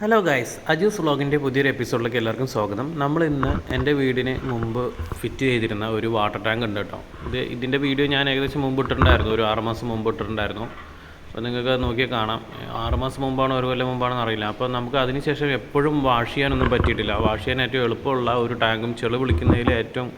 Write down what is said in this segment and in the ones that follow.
Hello guys അജൂസ് വ്ളോഗിന്റെ പുതിയൊരു എപ്പിസോഡിലേക്ക് എല്ലാവർക്കും സ്വാഗതം. നമ്മൾ ഇന്ന് എന്റെ വീടിന് മുമ്പ് ഫിറ്റ് ചെയ്തിരുന്ന ഒരു വാട്ടർ ടാങ്ക് ഉണ്ട് കേട്ടോ. ഇത് ഇതിന്റെ വീഡിയോ ഞാൻ ഏകദേശം മുമ്പ് ഇട്ടിട്ടുണ്ടായിരുന്നു. ഒരു ആറ് മാസം മുമ്പ് ഇട്ടിട്ടുണ്ടായിരുന്നു. അപ്പോൾ നിങ്ങൾക്ക് നോക്കിയാൽ കാണാം. ആറ് മാസം മുമ്പാണോ ഒരു കൊല്ലം മുമ്പാണെന്ന് അറിയില്ല. അപ്പോൾ നമുക്ക് അതിനുശേഷം എപ്പോഴും വാഷ് ചെയ്യാനൊന്നും പറ്റിയിട്ടില്ല. വാഷ് ചെയ്യാൻ ഏറ്റവും എളുപ്പമുള്ള ഒരു ടാങ്കും ചെളി വിളിക്കുന്നതിൽ ഏറ്റവും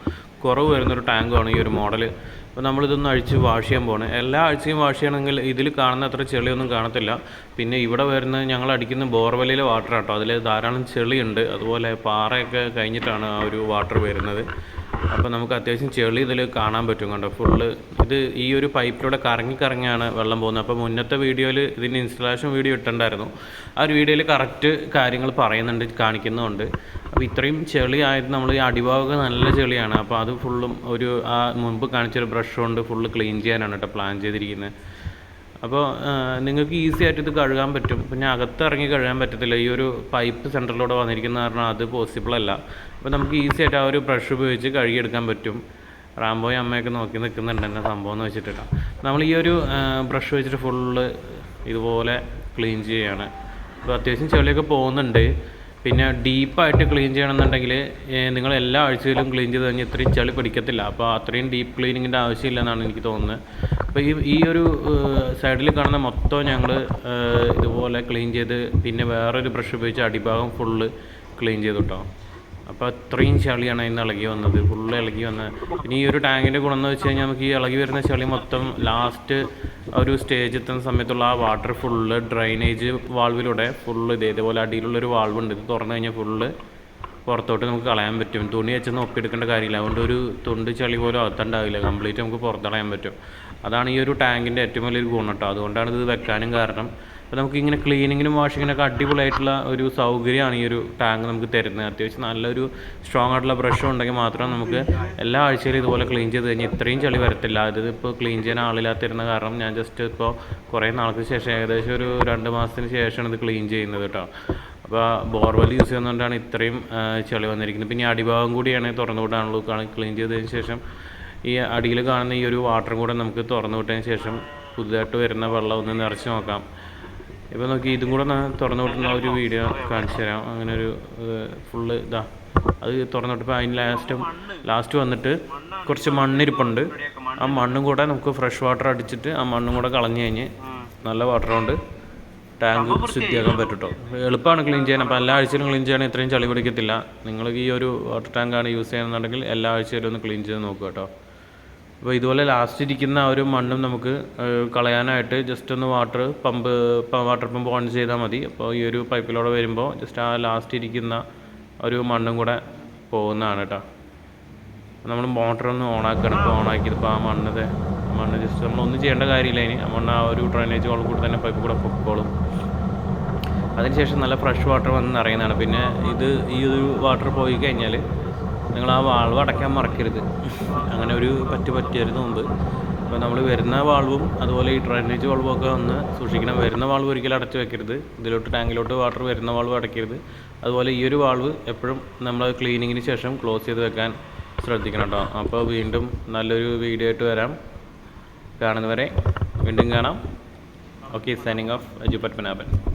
കുറവ് വരുന്നൊരു ടാങ്കുമാണ് ഈ ഒരു മോഡൽ അപ്പോൾ നമ്മളിതൊന്ന് അഴിച്ച് വാഷ് ചെയ്യാൻ പോകണം എല്ലാ ആഴ്ചയും വാഷ് ചെയ്യണമെങ്കിൽ ഇതിൽ കാണുന്ന അത്ര ചെളിയൊന്നും കാണത്തില്ല. പിന്നെ ഇവിടെ വരുന്ന ഞങ്ങൾ അടിക്കുന്ന ബോർവെല്ലിലെ വാട്ടർ ആട്ടോ. അതിൽ ധാരാളം ചെളിയുണ്ട്. അതുപോലെ പാറയൊക്കെ കഴിഞ്ഞിട്ടാണ് ആ ഒരു വാട്ടർ വരുന്നത്. അപ്പോൾ നമുക്ക് അത്യാവശ്യം ചെളി ഇതിൽ കാണാൻ പറ്റും കണ്ടോ? ഫുള്ള് ഇത് ഈ ഒരു പൈപ്പിലൂടെ കറങ്ങി കറങ്ങിയാണ് വെള്ളം പോകുന്നത്. അപ്പോൾ മുന്നത്തെ വീഡിയോയിൽ ഇതിന്റെ ഇൻസ്റ്റലേഷൻ വീഡിയോ ഇട്ടിട്ടുണ്ടായിരുന്നു. ആ ഒരു വീഡിയോയിൽ കറക്റ്റ് കാര്യങ്ങൾ പറയുന്നുണ്ട് കാണിക്കുന്നുമുണ്ട്. അപ്പോൾ ഇത്രയും ചെളി ആയത് നമ്മൾ ഈ അടിഭാഗമൊക്കെ നല്ല ചെളിയാണ്. അപ്പോൾ അത് ഫുള്ളും ഒരു ആ മുൻപ് കാണിച്ചൊരു ബ്രഷ് കൊണ്ട് ഫുള്ള് ക്ലീൻ ചെയ്യാനാണ് കേട്ടോ പ്ലാൻ ചെയ്തിരിക്കുന്നത് അപ്പോൾ നിങ്ങൾക്ക് ഈസി ആയിട്ട് ഇത് കഴുകാൻ പറ്റും. പിന്നെ അകത്ത് ഇറങ്ങി കഴുകാൻ പറ്റത്തില്ല. ഈ ഒരു പൈപ്പ് സെന്ററിലൂടെ വന്നിരിക്കുന്ന കാരണം അത് പോസിബിൾ അല്ല. അപ്പോൾ നമുക്ക് ഈസി ആയിട്ട് ആ ഒരു ബ്രഷ് ഉപയോഗിച്ച് കഴുകിയെടുക്കാൻ പറ്റും. റാംബോയും അമ്മയൊക്കെ നോക്കി നിൽക്കുന്നുണ്ട് എന്നെ സംഭവം എന്ന് വെച്ചിട്ടാണ് നമ്മൾ ഈ ഒരു ബ്രഷ് വെച്ചിട്ട് ഫുള്ള് ഇതുപോലെ ക്ലീൻ ചെയ്യുകയാണ് അപ്പോൾ അത്യാവശ്യം ചെളിയൊക്കെ പോകുന്നുണ്ട്. പിന്നെ ഡീപ്പായിട്ട് ക്ലീൻ ചെയ്യണമെന്നുണ്ടെങ്കിൽ നിങ്ങൾ എല്ലാ ആഴ്ചയിലും ക്ലീൻ ചെയ്ത് കഴിഞ്ഞാൽ ഇത്രയും ചളി പിടിക്കത്തില്ല. അപ്പോൾ അത്രയും ഡീപ്പ് ക്ലീനിങ്ങിന്റെ ആവശ്യമില്ല എന്നാണ് എനിക്ക് തോന്നുന്നത്. അപ്പോൾ ഈ ഈ ഒരു സൈഡിൽ കാണുന്ന മൊത്തം ഞങ്ങൾ ഇതുപോലെ ക്ലീൻ ചെയ്ത് പിന്നെ വേറൊരു ബ്രഷ് ഉപയോഗിച്ച് അടിഭാഗം ഫുള്ള് ക്ലീൻ ചെയ്തു കേട്ടോ. അപ്പോൾ അത്രയും ചളിയാണ് ഇന്ന് ഇളകി വന്നത്. ഫുള്ള് ഇളകി വന്നത് ഇനി ഈ ഒരു ടാങ്കിന്റെ ഗുണം എന്ന് വെച്ച് കഴിഞ്ഞാൽ നമുക്ക് ഈ ഇളകി വരുന്ന ചളി മൊത്തം ലാസ്റ്റ് ഒരു സ്റ്റേജ് എത്തുന്ന സമയത്തുള്ള ആ വാട്ടർ ഫുള്ള് ഡ്രൈനേജ് വാൾവിലൂടെ ഫുള്ള് ഇത് ഇതേപോലെ അടിയിലുള്ളൊരു വാൾവ് ഉണ്ട്. ഇത് തുറന്നു കഴിഞ്ഞാൽ ഫുള്ള് പുറത്തോട്ട് നമുക്ക് കളയാൻ പറ്റും. തുണി വെച്ച് നോക്കിയെടുക്കേണ്ട കാര്യമില്ല. അതുകൊണ്ട് ഒരു തുണ്ട് ചളി പോലും അകത്തുണ്ടാവില്ല. കംപ്ലീറ്റ് നമുക്ക് പുറത്തളയാൻ പറ്റും. അതാണ് ഈ ഒരു ടാങ്കിന്റെ ഏറ്റവും വലിയൊരു ഗുണം കേട്ടോ അതുകൊണ്ടാണ് ഇത് വെക്കാനും കാരണം. അപ്പോൾ നമുക്ക് ഇങ്ങനെ ക്ലീനിങ്ങിനും വാഷിങ്ങിനൊക്കെ അടിപൊളിയായിട്ടുള്ള ഒരു സൗകര്യമാണ് ഈ ഒരു ടാങ്ക് നമുക്ക് തരുന്നത്. അത്യാവശ്യം നല്ലൊരു സ്ട്രോങ് ആയിട്ടുള്ള ബ്രഷും ഉണ്ടെങ്കിൽ മാത്രം നമുക്ക് എല്ലാ ആഴ്ചയിലും ഇതുപോലെ ക്ലീൻ ചെയ്ത് കഴിഞ്ഞാൽ ഇത്രയും ചളി വരത്തില്ല. അതായത് ഇപ്പോൾ ക്ലീൻ ചെയ്യാൻ ആളില്ലാത്തിരുന്ന കാരണം ഞാൻ ജസ്റ്റ് ഇപ്പോൾ കുറേ നാൾക്ക് ശേഷം ഏകദേശം ഒരു രണ്ട് മാസത്തിന് ശേഷമാണ് ഇത് ക്ലീൻ ചെയ്യുന്നത് കേട്ടോ. അപ്പോൾ ബോർവെൽ യൂസ് ചെയ്യുന്നതുകൊണ്ടാണ് ഇത്രയും ചളി വന്നിരിക്കുന്നത്. പിന്നെ അടിഭാഗം കൂടിയാണ് തുറന്നു വിടാനുള്ളൂ ക്ലീൻ ചെയ്തതിന് ശേഷം ഈ അടിയിൽ കാണുന്ന ഈ ഒരു വാട്ടർ കൂടെ നമുക്ക് തുറന്നു വിട്ടതിന് ശേഷം പുതുതായിട്ട് വരുന്ന വെള്ളം ഒന്ന് നിറച്ച് നോക്കാം. ഇപ്പോൾ നോക്കി ഇതും കൂടെ ഞാൻ തുറന്നു വിട്ടുന്ന ഒരു വീഡിയോ കാണിച്ചു തരാം. അങ്ങനെ ഒരു ഫുള്ള് ഇതാ. അത് തുറന്നു വിട്ടപ്പോൾ അതിന് ലാസ്റ്റും ലാസ്റ്റ് വന്നിട്ട് കുറച്ച് മണ്ണിരിപ്പുണ്ട്. ആ മണ്ണും കൂടെ നമുക്ക് ഫ്രഷ് വാട്ടർ അടിച്ചിട്ട് ആ മണ്ണും കൂടെ കളഞ്ഞു കഴിഞ്ഞ് നല്ല വാട്ടർ കൊണ്ട് ടാങ്ക് ശുദ്ധിയാക്കാൻ പറ്റും എളുപ്പമാണ് ക്ലീൻ ചെയ്യാൻ. അപ്പോൾ എല്ലാ ആഴ്ചയിലും ക്ലീൻ ചെയ്യാൻ ഇത്രയും ചളി പിടിക്കത്തില്ല. നിങ്ങൾ ഈ ഒരു വാട്ടർ ടാങ്കാണ് യൂസ് ചെയ്യുന്നുണ്ടെങ്കിൽ എല്ലാ ആഴ്ചയിലും ഒന്ന് ക്ലീൻ ചെയ്ത് നോക്കുക കേട്ടോ. അപ്പോൾ ഇതുപോലെ ലാസ്റ്റ് ഇരിക്കുന്ന ആ ഒരു മണ്ണും നമുക്ക് കളയാനായിട്ട് ജസ്റ്റ് ഒന്ന് water pump water pump on ചെയ്താൽ മതി. അപ്പോൾ ഈ ഒരു പൈപ്പിലൂടെ വരുമ്പോൾ ജസ്റ്റ് ആ ലാസ്റ്റ് ഇരിക്കുന്ന ഒരു മണ്ണും കൂടെ പോകുന്നതാണ് കേട്ടോ നമ്മൾ മോട്ടർ ഒന്ന് ഓണാക്കണം ഇപ്പോൾ ഓണാക്കിയത് ഇപ്പോൾ ആ മണ്ണത് മണ്ണ് ജസ്റ്റ് നമ്മളൊന്നും ചെയ്യേണ്ട കാര്യമില്ല ഇനി. മണ്ണ് ആ ഒരു ഡ്രൈനേജ് ഹോൾ കൂടെ തന്നെ പൈപ്പ് കൂടെ പൊക്കോളും. അതിനുശേഷം നല്ല ഫ്രഷ് വാട്ടർ വന്ന് നിറയുന്നതാണ്. പിന്നെ ഇത് ഈ ഒരു വാട്ടർ പോയി കഴിഞ്ഞാൽ നിങ്ങൾ ആ വാൾവ് അടയ്ക്കാൻ മറക്കരുത്. അങ്ങനെ ഒരു പറ്റ് പറ്റിയായിരുന്നു മുമ്പ് അപ്പോൾ നമ്മൾ വരുന്ന വാൾവും അതുപോലെ ഈ ഡ്രൈനേജ് വാൾവും ഒക്കെ ഒന്ന് സൂക്ഷിക്കണം. വരുന്ന വാൾവ് ഒരിക്കലും അടച്ചു വെക്കരുത്. ഇതിലോട്ട് ടാങ്കിലോട്ട് വാട്ടർ വരുന്ന വാൾവ് അടയ്ക്കരുത്. അതുപോലെ ഈ ഒരു വാൾവ് എപ്പോഴും നമ്മൾ ക്ലീനിങ്ങിന് ശേഷം ക്ലോസ് ചെയ്ത് വെക്കാൻ ശ്രദ്ധിക്കണം കേട്ടോ. അപ്പോൾ വീണ്ടും നല്ലൊരു വീഡിയോ ആയിട്ട് വരാം. കാണുന്നവരെ വീണ്ടും കാണാം. Okay signing off Aju Padmanabhan.